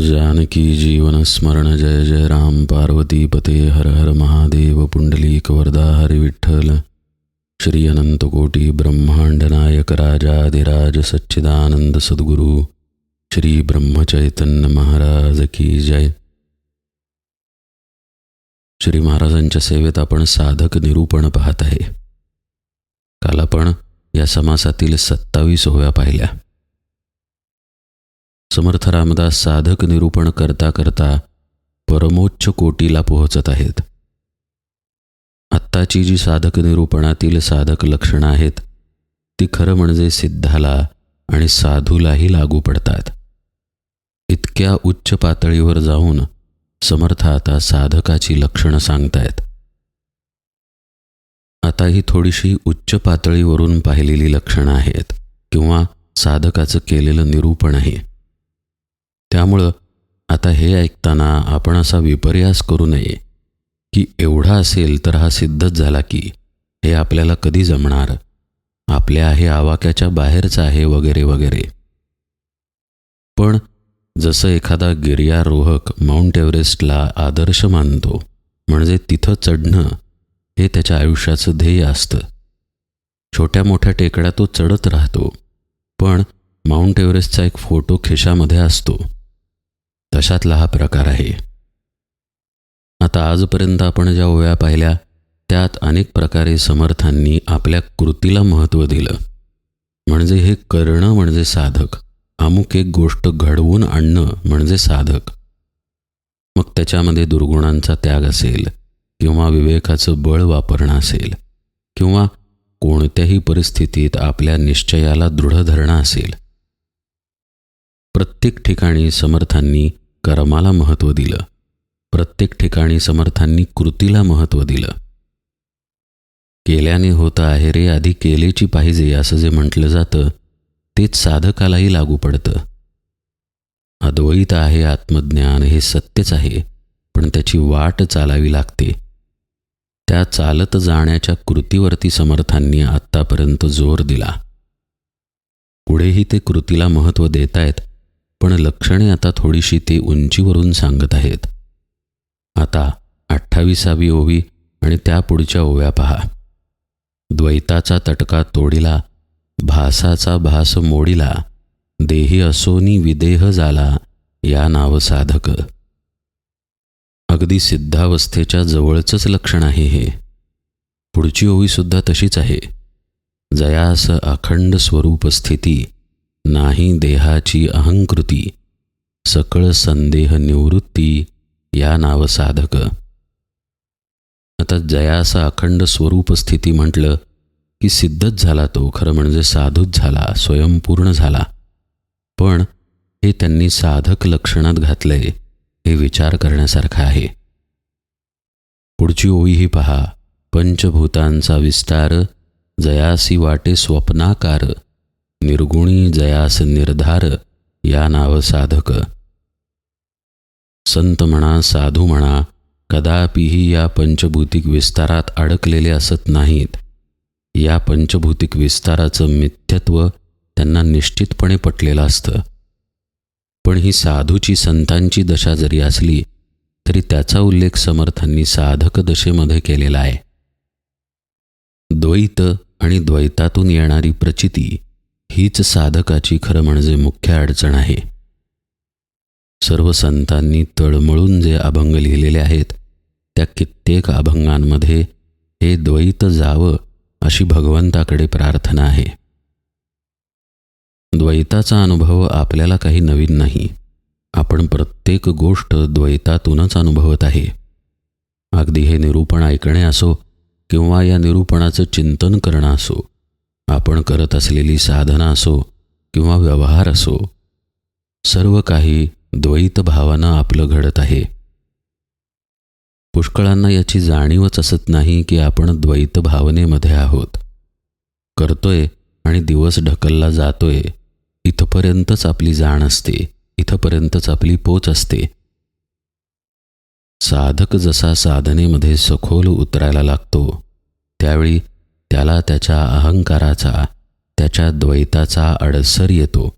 जानकी जीवन स्मरण जय जय राम। पार्वती पते हर हर महादेव। पुंडलीक वरदा हरि विठ्ठल। श्री अनंत कोटी ब्रह्मांड नायक राजाधिराज सच्चिदानंद सद्गुरु। श्री ब्रह्मचैतन्य महाराज की जय। श्री महाराजांच्या सेवेत आपण साधक निरूपण पाहत आहे. काल आपण या समासातील सत्तावीस होव्या पाहिल्या. समर्थ रामदास साधक निरूपण करता करता परमोच्च कोटीला पोहोचत आहेत. आत्ताची जी साधक निरूपणातील साधक लक्षणं आहेत ती खरं म्हणजे सिद्धाला आणि साधूलाही लागू पडतात. इतक्या उच्च पातळीवर जाऊन समर्थ आता साधकाची लक्षणं सांगतायत. आता ही थोडीशी उच्च पातळीवरून पाहिलेली लक्षणं आहेत किंवा साधकाचं केलेलं निरूपण आहे त्यामुळं आता हे ऐकताना आपण असा विपर्यास करू नये की एवढा असेल तर हा सिद्धच झाला की हे आपल्याला कधी जमणार? आपल्या हे आवाक्याच्या बाहेरचं आहे वगैरे वगैरे. पण जसं एखादा गिर्यारोहक माउंट एव्हरेस्टला आदर्श मानतो म्हणजे तिथं चढणं हे त्याच्या आयुष्याचं ध्येय असतं. छोट्या मोठ्या टेकड्या तो चढत राहतो पण माउंट एव्हरेस्टचा एक फोटो खिशामध्ये असतो. तशातला हा प्रकार आहे. आता आजपर्यंत आपण ज्या ओव्या पाहिल्या त्यात अनेक प्रकारे समर्थांनी आपल्या कृतीला महत्त्व दिलं. म्हणजे हे करणं म्हणजे साधक. अमुक एक गोष्ट घडवून आणणं म्हणजे साधक. मग त्याच्यामध्ये दुर्गुणांचा त्याग असेल किंवा विवेकाचं बळ वापरणं असेल किंवा कोणत्याही परिस्थितीत आपल्या निश्चयाला दृढ धरणं असेल. प्रत्येक ठिकाणी समर्थांनी कर्माला महत्त्व दिलं. प्रत्येक ठिकाणी समर्थांनी कृतीला महत्त्व दिलं. केल्याने होतं आहे रे आधी केलेची पाहिजे असं जे म्हटलं जातं तेच साधकालाही लागू पडतं. अद्वैत आहे आत्मज्ञान हे सत्यच आहे पण त्याची वाट चालावी लागते. त्या चालत जाण्याच्या कृतीवरती समर्थांनी आत्तापर्यंत जोर दिला. पुढेही ते कृतीला महत्त्व देत आहेत पण लक्षणे आता थोडीशी ते उंचीवरून सांगत आहेत. आता अठ्ठावीसावी ओवी आणि त्या पुढच्या ओव्या पहा. द्वैताचा तटका तोडिला भासाचा भास मोडिला देही असोनी विदेह झाला या नाव साधक. अगदी सिद्धावस्थेच्या जवळचंच लक्षण आहे हे. पुढची ओवीसुद्धा तशीच आहे. जयास अखंड स्वरूप स्थिती नाही देहाची अहंकृती सकळ संदेह निवृत्ती या नाव साधक. आता जयासा अखंड स्वरूप स्थिती म्हटलं की सिद्धच झाला तो खरं म्हणजे साधूच झाला स्वयंपूर्ण झाला. पण हे त्यांनी साधक लक्षणात घातलंय हे विचार करण्यासारखं आहे. पुढची ओळीही पहा पंचभूतांचा विस्तार जयासी वाटे स्वप्नाकार निर्गुणी जयास निर्धार या नाव साधक. संत म्हणा साधू म्हणा कदापिही या पंचभूतिक विस्तारात अडकलेले असत नाहीत. या पंचभूतिक विस्ताराचं मिथ्यत्व त्यांना निश्चितपणे पटलेलं असतं. पण ही साधूची संतांची दशा जरी असली तरी त्याचा उल्लेख समर्थांनी साधक दशेमध्ये केलेला आहे. द्वैत आणि द्वैतातून येणारी प्रचिती हीच साधकाची खरं म्हणजे मुख्य अडचण आहे. सर्व संतांनी तळमळून जे अभंग लिहिलेले आहेत त्या कित्येक अभंगांमध्ये हे द्वैत जावं अशी भगवंताकडे प्रार्थना आहे. द्वैताचा अनुभव आपल्याला काही नवीन नाही. आपण प्रत्येक गोष्ट द्वैतातूनच अनुभवत आहे. अगदी हे निरूपण ऐकणे असो किंवा या निरूपणाचं चिंतन करणं असो आपण करत असलेली साधना असो किंवा व्यवहार असो सर्व काही द्वैत भावानं आपलं घडत आहे. पुष्कळांना याची जाणीवच असत नाही की आपण द्वैत भावनेमध्ये आहोत. करतोय आणि दिवस ढकलला जातोय इथपर्यंतच आपली जाण असते इथपर्यंतच आपली पोच असते. साधक जसा साधनेमध्ये सखोल उतरायला लागतो त्यावेळी त्याला त्याच्या अहंकाराचा त्याच्या द्वैताचा अडसर येतो.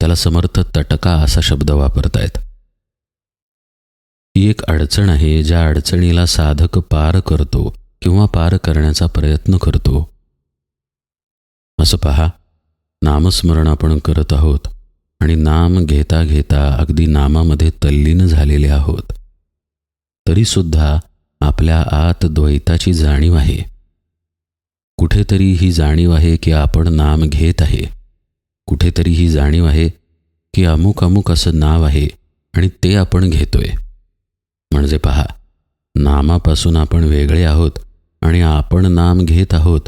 त्याला समर्थ तटका असा शब्द वापरतायत. ही एक अडचण आहे ज्या अडचणीला साधक पार करतो किंवा पार करण्याचा प्रयत्न करतो. असं पहा नामस्मरण आपण करत आहोत आणि नाम घेता घेता अगदी नामामध्ये तल्लीन झालेले आहोत. तरीसुद्धा आपल्या आत द्वैताची जाणीव आहे. कुठेतरी ही जाणीव आहे की आपण नाम घेत आहे. कुठेतरी ही जाणीव आहे की अमुक अमुक असं नाव आहे आणि ते आपण घेतोय. म्हणजे पहा नामापासून आपण वेगळे आहोत आणि आपण नाम घेत आहोत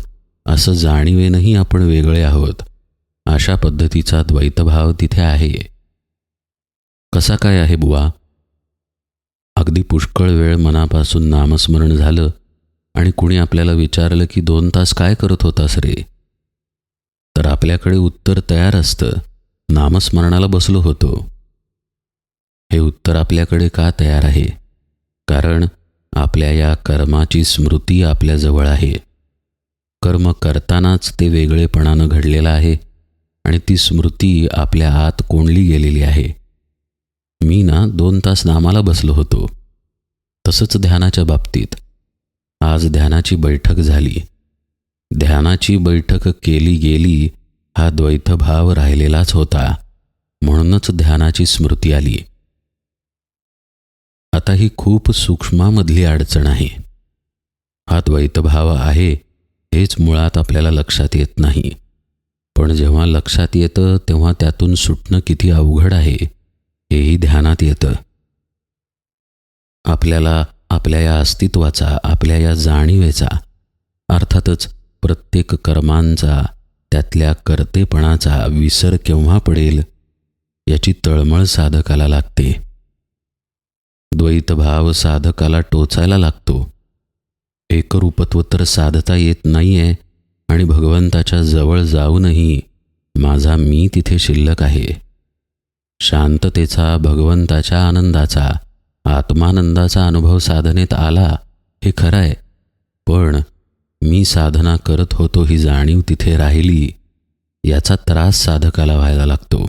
असं जाणीवेनंही आपण वेगळे आहोत. अशा पद्धतीचा द्वैतभाव तिथे आहे. कसा काय आहे बुवा? अगदी पुष्कळ वेळ मनापासून नामस्मरण झालं आणि कुणी आपल्याला विचारलं की दोन तास काय करत होतास रे? तर आपल्याकडे उत्तर तयार असतं. नामस्मरणाला बसलो होतो. हे उत्तर आपल्याकडे का तयार आहे? कारण आपल्या या कर्माची स्मृती आपल्याजवळ आहे. कर्म करतानाच ते वेगळेपणानं घडलेलं आहे आणि ती स्मृती आपल्या आत कोंडली गेलेली आहे. मी ना दोन तास नामाला बसलो होतो. तसंच ध्यानाच्या बाबतीत. आज ध्यानाची बैठक झाली. ध्यानाची बैठक केली गेली हा द्वैतभाव राहिलेलाच होता. म्हणूनच ध्यानाची स्मृती आली. आता ही खूप सूक्ष्मामधली अडचण आहे. हा द्वैतभाव आहे हेच मुळात आपल्याला लक्षात येत नाही. पण जेव्हा लक्षात येतं तेव्हा त्यातून सुटणं किती अवघड आहे हेही ध्यानात येतं. आपल्याला आपल्या या अस्तित्वाचा आपल्या या जाणीवेचा अर्थातच प्रत्येक कर्मांचा त्यातल्या कर्तेपणाचा विसर केव्हा पडेल याची तळमळ साधकाला लागते. द्वैतभाव साधकाला टोचायला लागतो. एकरूपत्व तर साधता येत नाहीये आणि भगवंताच्या जवळ जाऊनही माझा मी तिथे शिल्लक आहे. शांततेचा भगवंताच्या आनंदाचा आत्मानंदाचा अनुभव साधनेत आला हे खरं आहे पण मी साधना करत होतो ही जाणीव तिथे राहिली. याचा त्रास साधकाला व्हायला लागतो.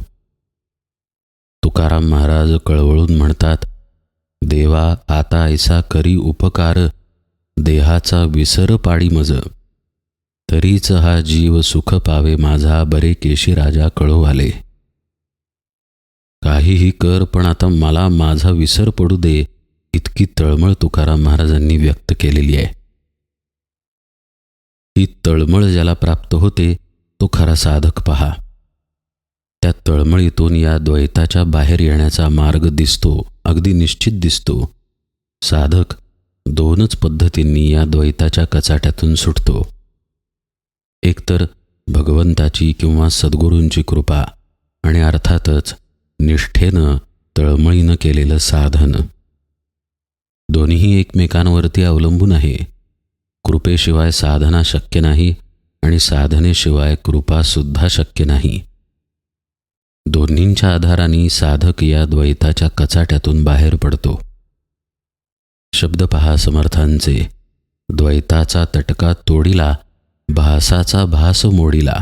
तुकाराम महाराज कळवळून म्हणतात देवा आता ऐसा करी उपकार देहाचा विसर पाडी मज. तरीच हा जीव सुख पावे माझा बरे केशी राजा कळो आले काहीही कर पण आता मला माझा विसर पडू दे इतकी तळमळ तुकाराम महाराजांनी व्यक्त केलेली आहे. ही तळमळ ज्याला प्राप्त होते तो खरा साधक पहा. त्या तळमळीतून या द्वैताच्या बाहेर येण्याचा मार्ग दिसतो अगदी निश्चित दिसतो. साधक दोनच पद्धतींनी या द्वैताच्या कचाट्यातून सुटतो. एकतर भगवंताची किंवा सद्गुरूंची कृपा आणि अर्थातच निष्ठेनं तळमळीनं केलेलं साधन. दोन्हीही एकमेकांवरती अवलंबून आहे. कृपेशिवाय साधना शक्य नाही आणि साधनेशिवाय कृपासुद्धा शक्य नाही. दोन्हींच्या आधाराने साधक या द्वैताच्या कचाट्यातून बाहेर पडतो. शब्द पहा समर्थांचे. द्वैताचा तटका तोडीला भासाचा भास मोडीला.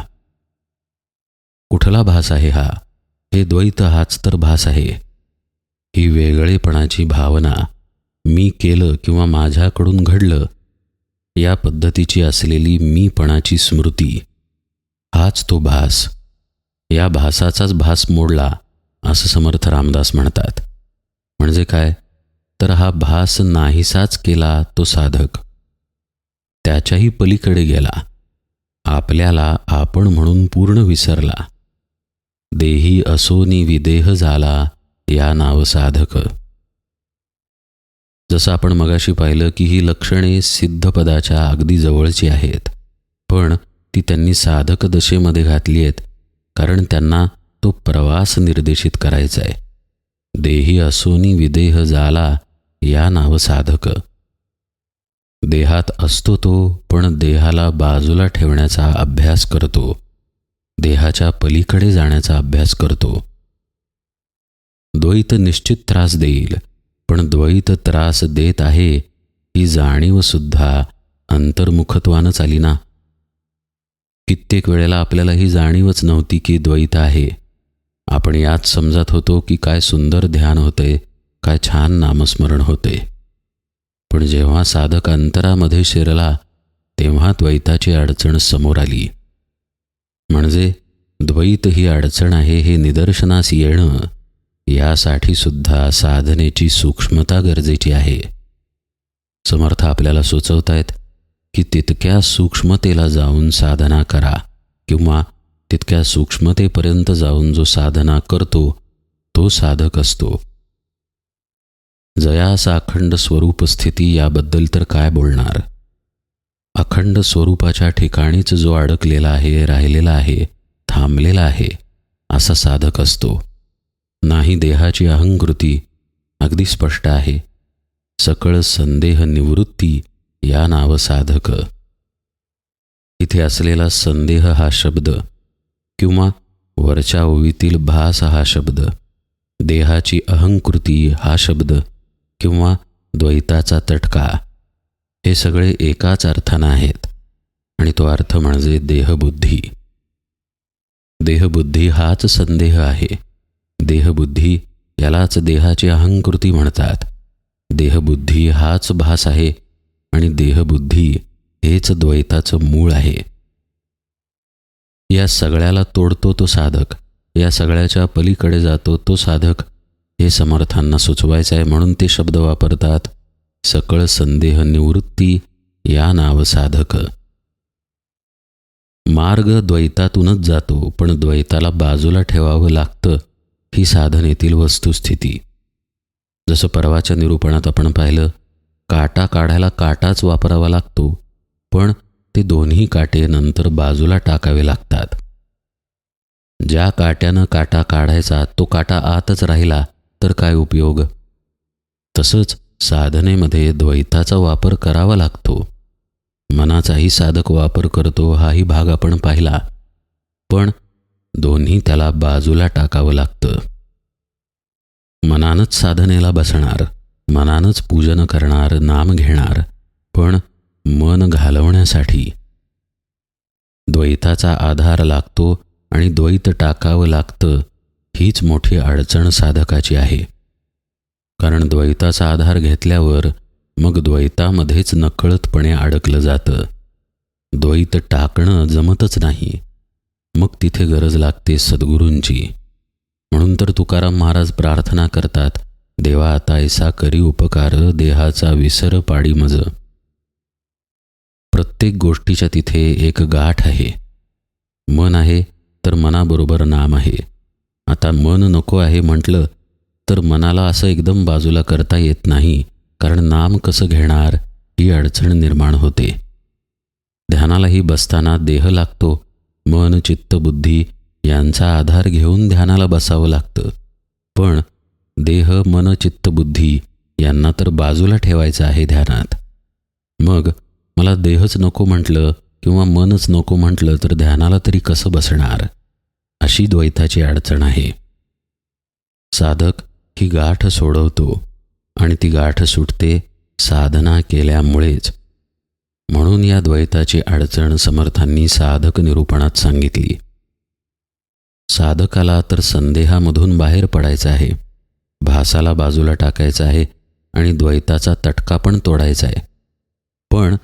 कुठला भास आहे हा? हे द्वैत हाच तर भास आहे. ही वेगळेपणाची भावना मी केलं किंवा माझ्याकडून घडलं या पद्धतीची असलेली मीपणाची स्मृती हाच तो भास. या भासाचाच भास मोडला असं समर्थ रामदास म्हणतात. म्हणजे काय? तर हा भास नाहीसाच केला तो साधक. त्याच्याही पलीकडे गेला. आपल्याला आपण म्हणून पूर्ण विसरला. देही असोनी विदेह झाला या नाव साधक. जसं आपण मगाशी पाहिलं की ही लक्षणे सिद्धपदाच्या अगदी जवळची आहेत पण ती त्यांनी साधक दशेमध्ये घातली आहेत कारण त्यांना तो प्रवास निर्देशित करायचा आहे. देही असोनी विदेह झाला या नाव साधक. देहात असतो तो पण देहाला बाजूला ठेवण्याचा अभ्यास करतो. देहाच्या पलीकडे जाण्याचा अभ्यास करतो. द्वैत निश्चित त्रास देईल पण द्वैत त्रास देत आहे ही जाणीवसुद्धा अंतर्मुखत्वानंच आली ना? कित्येक वेळेला आपल्याला ही जाणीवच नव्हती की द्वैत आहे. आपण यात समजत होतो की काय सुंदर ध्यान होते काय छान नामस्मरण होते. पण जेव्हा साधक अंतरामध्ये शिरला तेव्हा द्वैताची अडचण समोर आली. म्हणजे द्वैत ही अडचण आहे हे निदर्शनास येणं यासाठी सुद्धा साधनेची सूक्ष्मता गरजेची आहे. समर्थ आपल्याला सुचवतायत की तितक्या सूक्ष्मतेला जाऊन साधना करा किंवा तितक्या सूक्ष्मतेपर्यंत जाऊन जो साधना करतो तो साधक असतो. जयास अखंड स्वरूप स्थिती याबद्दल तर काय बोलणार? अखंड स्वरूपाच्या ठिकाणीच जो अडकलेला आहे राहिलेला आहे थांबलेला आहे असा साधक असतो. नाही देहाची अहंकृती अगदी स्पष्ट आहे. सकळ संदेह निवृत्ती या नाव साधक. इथे असलेला संदेह हा शब्द किंवा वरच्या ओवीतील भास हा शब्द देहाची अहंकृती हा शब्द किंवा द्वैताचा तटका हे सगळे एकाच अर्थानं आहेत. आणि तो अर्थ म्हणजे देहबुद्धी. देहबुद्धी हाच संदेह आहे. देहबुद्धी यालाच देहाची अहंकृती म्हणतात. देहबुद्धी हाच भास आहे. आणि देहबुद्धी हेच द्वैताचं मूळ आहे. या सगळ्याला तोडतो तो साधक. या सगळ्याच्या पलीकडे जातो तो साधक. हे समर्थांना सुचवायचं आहे म्हणून ते शब्द वापरतात. सकळ संदेह निवृत्ती या नाव साधक. मार्ग द्वैतातूनच जातो पण द्वैताला बाजूला ठेवावं लागतं ही साधनेतील वस्तुस्थिती. जसं परवाच्या निरूपणात आपण पाहिलं काटा काढायला काटाच वापरावा लागतो पण ते दोन्ही काटे नंतर बाजूला टाकावे लागतात. ज्या काट्यानं काटा काढायचा तो काटा आतच राहिला तर काय उपयोग? तसंच साधनेमध्ये द्वैताचा वापर करावा लागतो. मनाचाही साधक वापर करतो हाही भाग आपण पाहिला. पण दोन्ही त्याला बाजूला टाकावं लागतं. मनानच साधनेला बसणार मनानच पूजन करणार नाम घेणार पण मन घालवण्यासाठी. द्वैताचा आधार लागतो आणि द्वैत टाकावं लागतं हीच मोठी अडचण साधकाची आहे. कारण द्वैताचा आधार घेतल्यावर मग द्वैतामध्येच नकळतपणे अडकलं जातं. द्वैत टाकणं जमतच नाही. मग तिथे गरज लागते सद्गुरूंची. म्हणून तर तुकाराम महाराज प्रार्थना करतात देवा आता ऐसा करी उपकार देहाचा विसर पाडी मज. प्रत्येक गोष्टीच्या तिथे एक गाठ आहे. मन आहे तर मनाबरोबर नाम आहे. आता मन नको आहे म्हटलं तर मनाला असं एकदम बाजूला करता येत नाही कारण नाम कसं घेणार ही अडचण निर्माण होते. ध्यानालाही बसताना देह लागतो मन चित्त बुद्धी यांचा आधार घेऊन ध्यानाला बसावं लागतं. पण देह मन चित्त बुद्धी यांना तर बाजूला ठेवायचं आहे ध्यानात. मग मला देहच नको म्हटलं किंवा मनच नको म्हटलं तर ध्यानाला तरी कसं बसणार? अशी द्वैताची अडचण आहे. साधक ही गाठ सोडवतो आणि ती गाठ सुटते साधना केल्यामुळेच. म्हणून या द्वैताची अडचण समर्थांनी साधक निरूपणात सांगितली. साधकाला तर संदेहामधून बाहेर पडायचं आहे भासाला बाजूला टाकायचं आहे आणि द्वैताचा तटका पण तोडायचा आहे. पण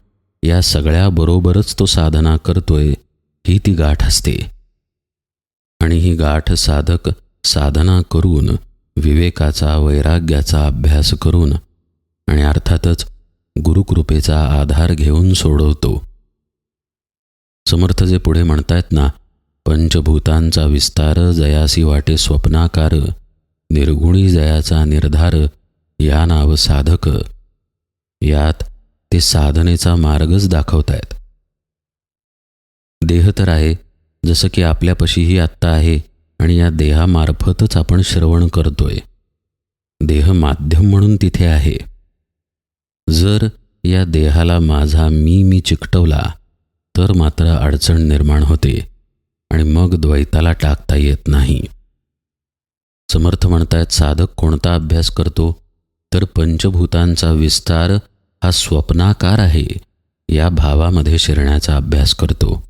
या सगळ्याबरोबरच तो साधना करतोय ही ती गाठ असते. आणि ही गाठ साधक साधना करून विवेकाचा वैराग्याचा अभ्यास करून आणि अर्थातच गुरुकृपेचा आधार घेऊन सोडवतो. समर्थ जे पुढे म्हणतायत ना पंचभूतांचा विस्तार जयासी वाटे स्वप्नाकार निर्गुणी जयाचा निर्धार या नाव साधक. यात ते साधनेचा मार्गच दाखवतायत. देह तर आहे जसं की आपल्यापाशीही आत्ता आहे आणि या देहामार्फतच आपण श्रवण करतोय. देह माध्यम म्हणून तिथे आहे. जर या देहाला माझा मी मी चिकटवला तर मात्र अडचण निर्माण होते आणि मग द्वैताला टाकता येत नाही. समर्थ म्हणतायत साधक कोणता अभ्यास करतो? तर पंचभूतांचा विस्तार हा स्वप्नाकार आहे. या भावामध्ये शिरण्याचा अभ्यास करतो.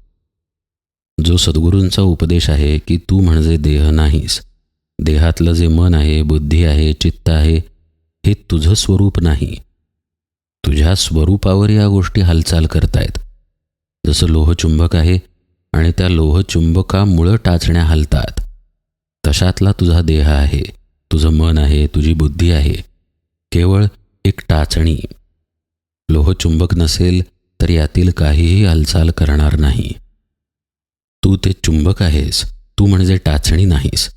जो सद्गुरूंचा उपदेश आहे की तू म्हणजे देह नाहीस. देहातलं जे मन आहे बुद्धी आहे चित्त आहे हे तुझं स्वरूप नाही. तुझ्या स्वरूपावर या गोष्टी हालचाल करतायत. जसं लोहचुंबक आहे आणि त्या लोहचुंबकामुळं टाचण्या हलतात. तशातला तुझा देह आहे तुझं मन आहे तुझी बुद्धी आहे. केवळ एक टाचणी. लोहचुंबक नसेल तर यातील काहीही हालचाल करणार नाही. तू ते चुंबक आहेस तू म्हणजे टाचणी नाहीस.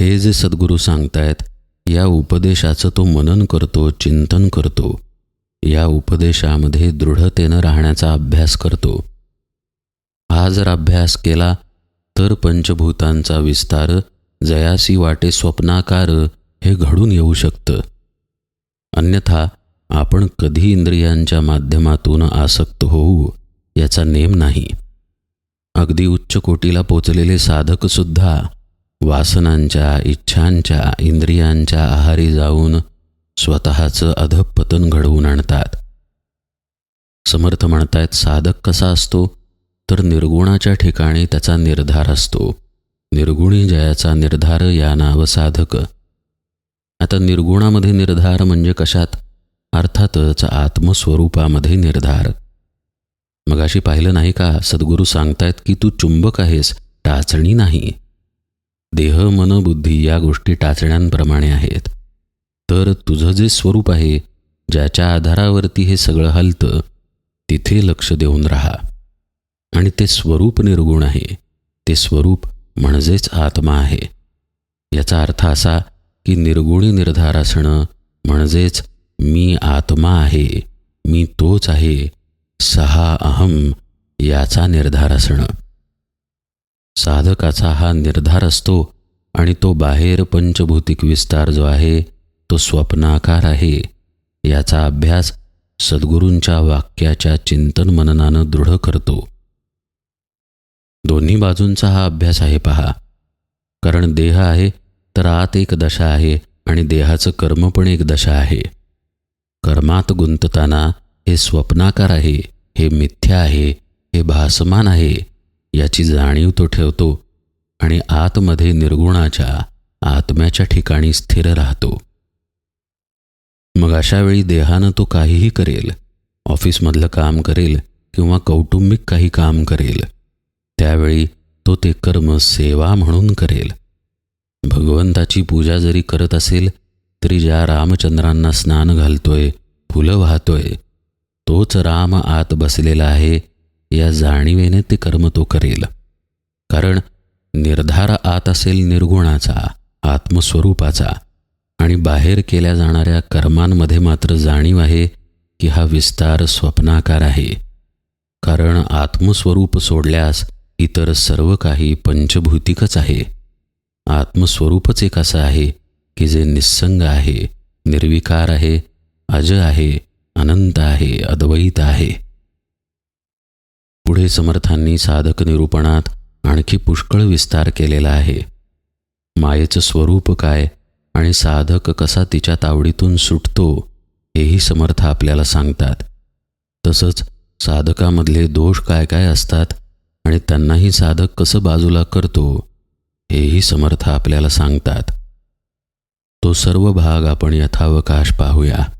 हे जे सद्गुरू सांगतायत या उपदेशाचं तो मनन करतो चिंतन करतो. या उपदेशामध्ये दृढतेनं राहण्याचा अभ्यास करतो. हा जर अभ्यास केला तर पंचभूतांचा विस्तार जयासी वाटे स्वप्नाकार हे घडून येऊ शकतं. अन्यथा आपण कधी इंद्रियांच्या माध्यमातून आसक्त होऊ याचा नेम नाही. अगदी उच्च कोटीला पोचलेले साधकसुद्धा वासनांच्या इच्छांच्या इंद्रियांच्या आहारी जाऊन स्वतःचं अधपतन घडवून आणतात. समर्थ म्हणतायत साधक कसा असतो? तर निर्गुणाच्या ठिकाणी त्याचा निर्धार असतो. निर्गुणी जयाचा निर्धार या नाव साधक. आता निर्गुणामध्ये निर्धार म्हणजे कशात? अर्थातच आत्मस्वरूपामध्ये निर्धार. मग अशी पाहिलं नाही का? सद्गुरू सांगतायत की तू चुंबक आहेस टाचणी नाही. देह मन बुद्धी या गोष्टी टाचण्यांप्रमाणे आहेत. तर तुझं जे स्वरूप आहे ज्याच्या आधारावरती हे सगळं हलतं तिथे लक्ष देऊन राहा. आणि ते स्वरूप निर्गुण आहे. ते स्वरूप म्हणजेच आत्मा आहे. याचा अर्थ असा की निर्गुणी निर्धार असणं म्हणजेच मी आत्मा आहे मी तोच आहे सहा अहम याचा निर्धार असणं. साधकाचा हा निर्धार असतो आणि तो बाहेर पंचभौतिक विस्तार जो आहे तो स्वप्नाकार आहे. याचा अभ्यास सद्गुरूंच्या वाक्याच्या चिंतन मननानं दृढ करतो. दोन्ही बाजूंचा हा अभ्यास आहे पहा. कारण देह आहे तर आत एक दशा आहे आणि देहाचं कर्म पण एक दशा आहे. कर्मात गुंतताना हे स्वप्नाकार आहे. हे मिथ्या आहे हे भासमान आहे याची जाणीव तो ठेवतो आणि आतमध्ये निर्गुणाच्या आत्म्याच्या ठिकाणी स्थिर राहतो. मग अशा वेळी देहानं तो काहीही करेल ऑफिसमधलं काम करेल किंवा कौटुंबिक काही काम करेल त्यावेळी तो ते कर्म सेवा म्हणून करेल. भगवंताची पूजा जरी करत असेल तरी ज्या रामचंद्रांना स्नान घालतोय फुलं वाहतोय तोच राम आत बसलेला आहे या जाणीवेने ते कर्म तो करेल. कारण निर्धार आत असेल निर्गुणाचा आत्मस्वरूपाचा आणि बाहेर केल्या जाणाऱ्या कर्मांमध्ये मात्र जाणीव आहे की हा विस्तार स्वप्नाकार आहे. कारण आत्मस्वरूप सोडल्यास इतर सर्व काही पंचभूतिकच आहे. आत्मस्वरूपच एक असं आहे की जे निस्संग आहे निर्विकार आहे अज आहे अनंत आहे अद्वैत आहे. पुढे समर्थांनी साधक निरूपणात आणखी पुष्कळ विस्तार केलेला आहे. मायेचं स्वरूप काय आणि साधक कसा तिच्या तावडीतून सुटतो हेही समर्थ आपल्याला सांगतात. तसंच साधकामधले दोष काय काय असतात आणि त्यांनाही साधक कसं बाजूला करतो हेही समर्थ आपल्याला सांगतात. तो सर्व भाग आपण यथावकाश पाहूया.